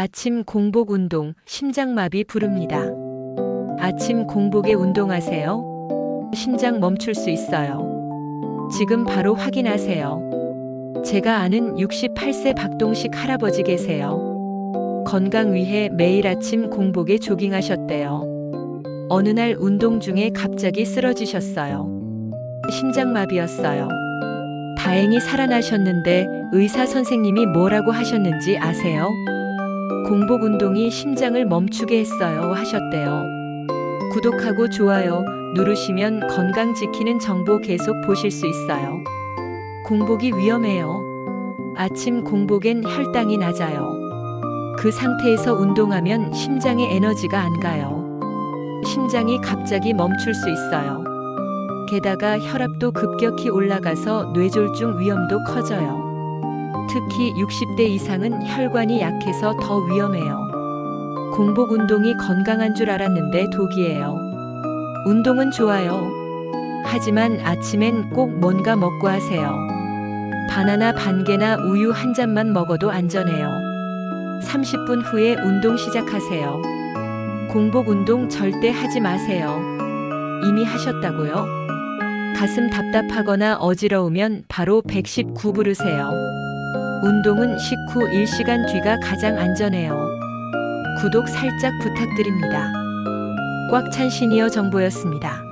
아침 공복 운동, 심장마비 부릅니다. 아침 공복에 운동하세요. 심장 멈출 수 있어요. 지금 바로 확인하세요. 제가 아는 68세 박동식 할아버지 계세요. 건강 위해 매일 아침 공복에 조깅하셨대요. 어느 날 운동 중에 갑자기 쓰러지셨어요. 심장마비였어요. 다행히 살아나셨는데 의사 선생님이 뭐라고 하셨는지 아세요? 공복 운동이 심장을 멈추게 했어요 하셨대요. 구독하고 좋아요 누르시면 건강 지키는 정보 계속 보실 수 있어요. 공복이 위험해요. 아침 공복엔 혈당이 낮아요. 그 상태에서 운동하면 심장에 에너지가 안 가요. 심장이 갑자기 멈출 수 있어요. 게다가 혈압도 급격히 올라가서 뇌졸중 위험도 커져요. 특히 60대 이상은 혈관이 약해서 더 위험해요. 공복 운동이 건강한 줄 알았는데 독이에요. 운동은 좋아요. 하지만 아침엔 꼭 뭔가 먹고 하세요. 바나나 반 개나 우유 한 잔만 먹어도 안전해요. 30분 후에 운동 시작하세요. 공복 운동 절대 하지 마세요. 이미 하셨다고요? 가슴 답답하거나 어지러우면 바로 119 부르세요. 운동은 식후 1시간 뒤가 가장 안전해요. 구독 살짝 부탁드립니다. 꽉 찬 시니어 정보였습니다.